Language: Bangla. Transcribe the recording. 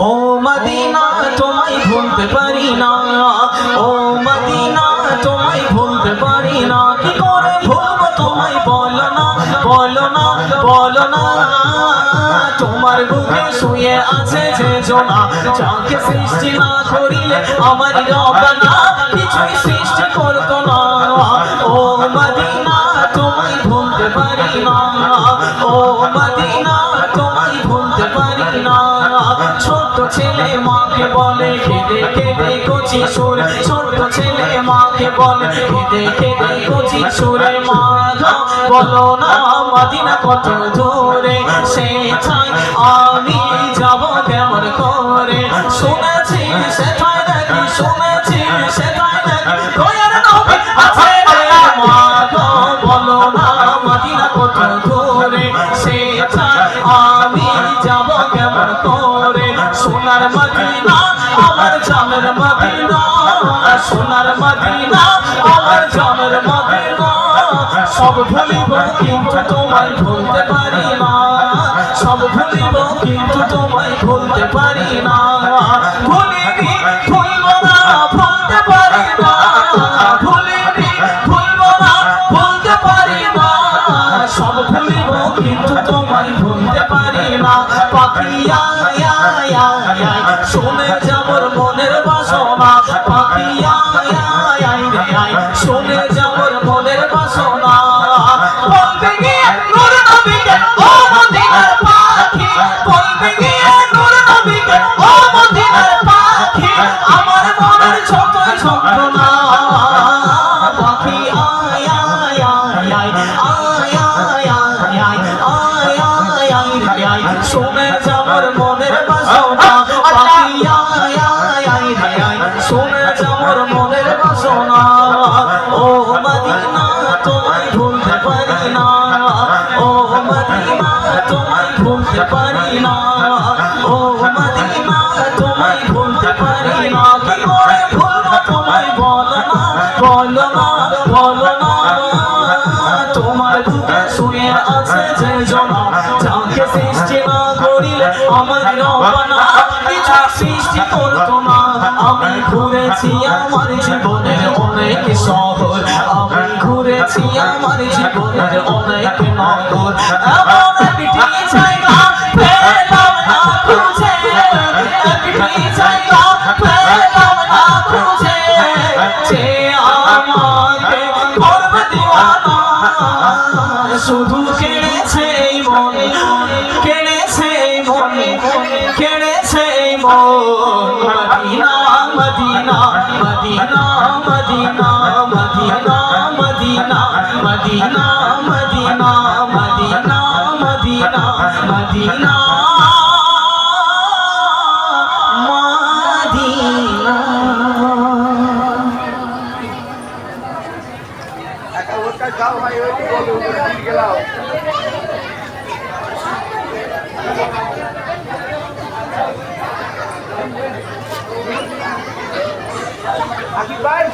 ও মদিনা, তোমায় ভুলতে পারি না। ও মদিনা, তোমায় ভুলতে পারি না। কি করে ভুলবো তোমায়? বলো না বলো না বলো না। তোমার বুকে শুয়ে আছে যে জোনা। যাকে সৃষ্টি না করিলে আমার রবানা কিছুই সৃষ্টি করতো না। ছেলে মাকে বলে কেঁদে কেঁদে কচি সুরে। ছোট ছেলে মাকে বলে কেঁদে কেঁদে কচি সুরে। মা বলো না মদিনা কত দূরে? সে চাই আমি যাব কেমন করে? শুনেছি সেটাই নাকি, শুনেছি সেটাই নাকি দয়ার নবী আছে রে। মা বলো না মদিনা কত দূরে? মদিনা, আমার জামের মদিনা, সোনার সব ভুলিব কিন্তু তোমায় ভুলতে পারি না, সব ভুলিব কিন্তু তোমায় ভুলতে পারি না। ভুলিনি ভুলব না, ভুলতে পারি না ভুলিনি ভুলব না, ভুলতে পারি না। সব ভুলিব কিন্তু তোমায় ভুলতে পারি না। পাখিয়া শুনে যাবর মনের বাসনা পাখিয়া শুনে যাবর মনের বাসনা। পাখি। পাখি। আমার মনের ছোট জনা সৃষ্টি না করিলে আমার রবানা সৃষ্টি করতো না। আমি ঘুরেছি আমার জীবনের অনেক শহর, আমি ঘুরেছি আমার জীবনের অনেক নগর। এমন একটি জায়গা Medina Medina Medina Medina Medina Medina Medina Medina Medina Medina Medina Medina একটা Aqui vai!